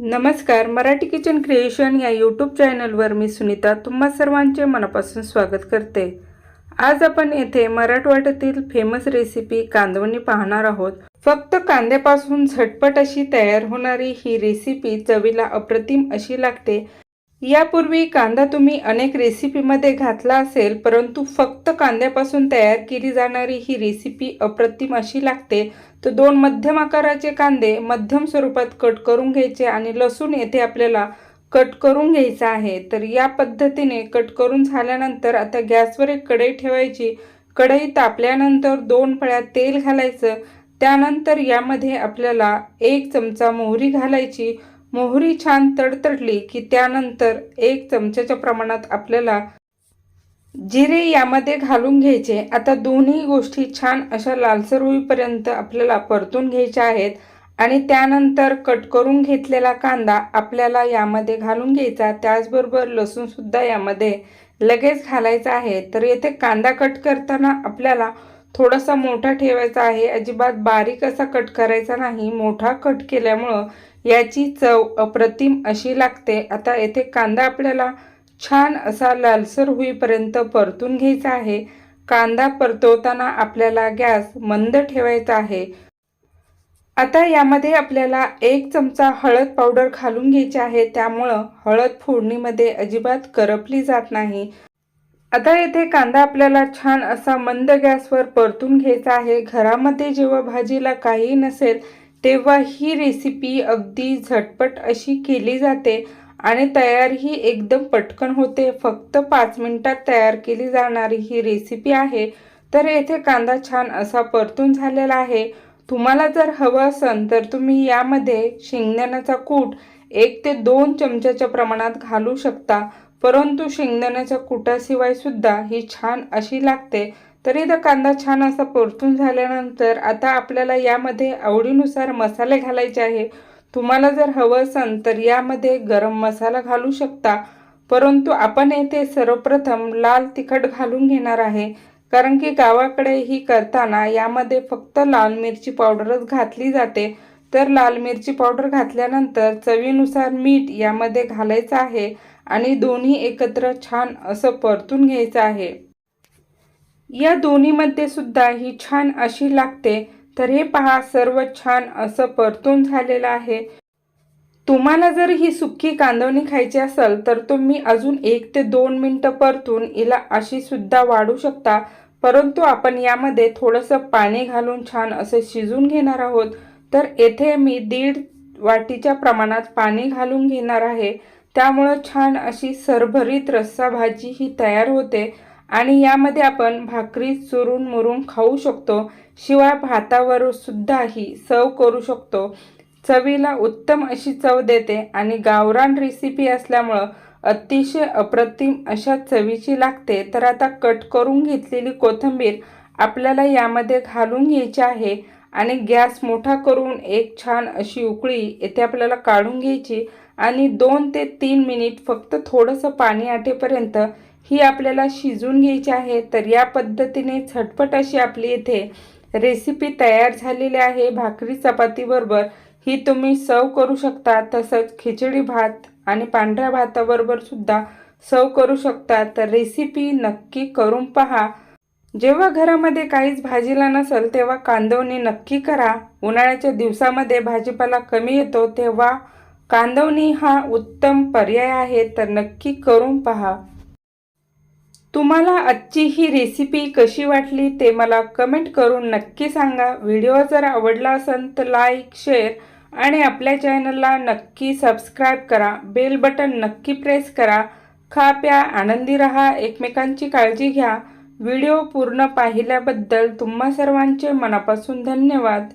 नमस्कार Marathi kitchen creation या YouTube चॅनलवर मी सुनीता तुम्हा सर्वांचे मनापासून स्वागत करते. आज आपण येथे मराठवाड्यातील फेमस रेसिपी कांदवणी पाहणार आहोत. फक्त कांद्यापासून झटपट अशी तयार होणारी ही रेसिपी चवीला अप्रतिम अशी लागते. यापूर्वी कांदा तुम्ही अनेक रेसिपीमध्ये घातला असेल परंतु फक्त कांद्यापासून तयार केली जाणारी ही रेसिपी अप्रतिम अशी लागते. तर दोन मध्यम आकाराचे कांदे मध्यम स्वरूपात कट करून घ्यायचे आणि लसूण येथे आपल्याला कट करून घ्यायचा आहे. तर या पद्धतीने कट करून झाल्यानंतर आता गॅसवर एक कढई ठेवायची. कढई तापल्यानंतर दोन पळ्या तेल घालायचं. त्यानंतर यामध्ये आपल्याला एक चमचा मोहरी घालायची. मोहरी छान तडतडली की त्यानंतर एक चमच्याच्या प्रमाणात आपल्याला जिरे यामध्ये घालून घ्यायचे. आता दोन्ही गोष्टी छान अशा लालसर होईपर्यंत आपल्याला परतून घ्यायच्या आहेत आणि त्यानंतर कट करून घेतलेला कांदा आपल्याला यामध्ये घालून घ्यायचा. त्याचबरोबर लसूणसुद्धा यामध्ये लगेच घालायचा आहे. तर येथे कांदा कट करताना आपल्याला थोडासा मोठा ठेवायचा आहे. अजिबात बारीक असा कट करायचा नाही. मोठा कट केल्यामुळं याची चव अप्रतिम अशी लागते. आता येथे कांदा आपल्याला छान असा लालसर होईपर्यंत परतून घ्यायचा आहे. कांदा परतवताना आपल्याला गॅस मंद ठेवायचा आहे. आता यामध्ये आपल्याला एक चमचा हळद पावडर घालून घ्यायची आहे. त्यामुळं हळद फोडणीमध्ये अजिबात करपली जात नाही. आता येथे कांदा आपल्याला छान असा मंद गॅसवर परतून घ्यायचा आहे. घरामध्ये जेव्हा भाजीला काही नसेल तेव्हा ही रेसिपी अगदी झटपट अशी केली जाते आणि तयारही एकदम पटकन होते. फक्त पाच मिनटात तयार केली जाणारी ही रेसिपी आहे. तर येथे कांदा छान असा परतून झालेला आहे. तुम्हाला जर हवं असेल तर तुम्ही यामध्ये शेंगदाण्याचा कूट एक ते दोन चमच्याच्या प्रमाणात घालू शकता. परंतु शेंगदाण्याच्या कुटाशिवाय सुद्धा ही छान अशी लागते. तर इथं कांदा छान असा परतून झाल्यानंतर आता आपल्याला यामध्ये आवडीनुसार मसाले घालायचे आहे. तुम्हाला जर हवं असेल तर यामध्ये गरम मसाला घालू शकता. परंतु आपण येथे सर्वप्रथम लाल तिखट घालून घेणार आहे. कारण की गावाकडे ही करताना यामध्ये फक्त लाल मिरची पावडरच घातली जाते. तर लाल मिरची पावडर घातल्यानंतर चवीनुसार मीठ यामध्ये घालायचं आहे आणि दोन्ही एकत्र छान असं परतून घ्यायचं आहे. या दोन्हीमध्ये सुद्धा ही छान अशी लागते. तर हे पहा सर्व छान असं परतून झालेलं आहे. तुम्हाला जर ही सुक्की कांदवणी खायची असेल तर तुम्ही अजून एक ते दोन मिनटं परतून हिला अशी सुद्धा वाढू शकता. परंतु आपण यामध्ये थोडंसं पाणी घालून छान असं शिजून घेणार आहोत. तर येथे मी दीड वाटीच्या प्रमाणात पाणी घालून घेणार आहे. त्यामुळं छान अशी सरभरीत रस्सा भाजी ही तयार होते. आणि यामध्ये आपण भाकरी चुरून मुरून खाऊ शकतो. शिवाय भातावर सुद्धा ही सर्व करू शकतो. चवीला उत्तम अशी चव देते आणि गावरान रेसिपी असल्यामुळं अतिशय अप्रतिम अशा चवीची लागते. तर आता कट करून घेतलेली कोथिंबीर आपल्याला यामध्ये घालून घ्यायची आहे आणि गॅस मोठा करून एक छान अशी उकळी येथे आपल्याला काढून घ्यायची. आणि दोन ते तीन मिनिट फक्त थोडंसं पाणी आटेपर्यंत ही आपल्याला शिजून घ्यायची आहे तर या पद्धतीने झटपट अशी आपली इथे रेसिपी तयार झालेली आहे. भाकरी चपातीबरोबर ही तुम्ही सर्व करू शकता तसंच खिचडी भात आणि पांढऱ्या भाताबरोबर सुद्धा सर्व करू शकता. तर रेसिपी नक्की करून पहा. जेव्हा घरामध्ये काहीच भाजीला नसेल तेव्हा कांदवणी नक्की करा. उन्हाळ्याच्या दिवसामध्ये भाजीपाला कमी येतो तेव्हा कांदवणी हा उत्तम पर्याय आहे. तर नक्की करून पहा. तुम्हाला आजची ही रेसिपी कशी वाटली ते मला कमेंट करून नक्की सांगा. व्हिडिओ जर आवडला असेल तर लाईक शेअर आणि आपल्या चॅनलला नक्की सबस्क्राईब करा. बेल बटन नक्की प्रेस करा. खा प्या आनंदी रहा एकमेकांची काळजी घ्या. व्हिडिओ पूर्ण पाहिल्याबद्दल तुम्हा सर्वांचे मनापासून धन्यवाद.